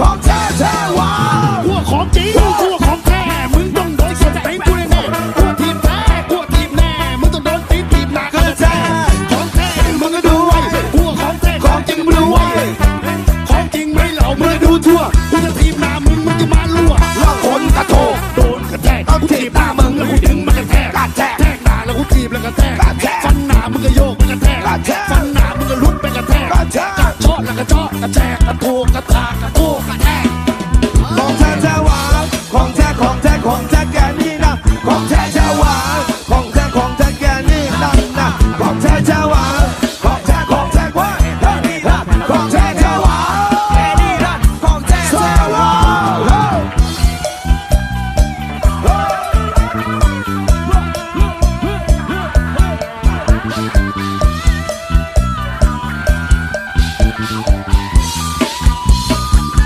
ของแท้แท้หวานพวของจริงพวของแท้มึงต้องโดนสมตีกูแน่ขั้วทีมแท้ขั้วทีมแน่มึงต้องโดนตีทีมหนักเกินแท้ของแท้มึงก็ดูไว้ขั้วของแท้ของจริงมึงดูไว้ของจริงไม่เหล่ามึงดูทั่วกูจะทีมหน้ามึงมึงจะมาลั่วล่อคนกระโถโดนกระแทกต้องทีมหน้ามึงแล้วกูดึงมันกระแทกกระแทกแทกหน้าแล้วกูทีมแล้วกระแทกกระแทกฟันหน้ามึงก็โยกมันกระแทกกระแทกฟันหน้ามึงก็ลุดไปกระแทกกระแทกกระชอดแล้วกระชอดกระแทกกระโถกระทากระโถ ของแท้ชาวาของแท้ของแท้แกนี่นั่นนะของแท้ชาวาของแท้ของแท้ว่าเฮ้ยนี่นะของแช่ช้ชาวาเฮ้ยเฮ้ยเ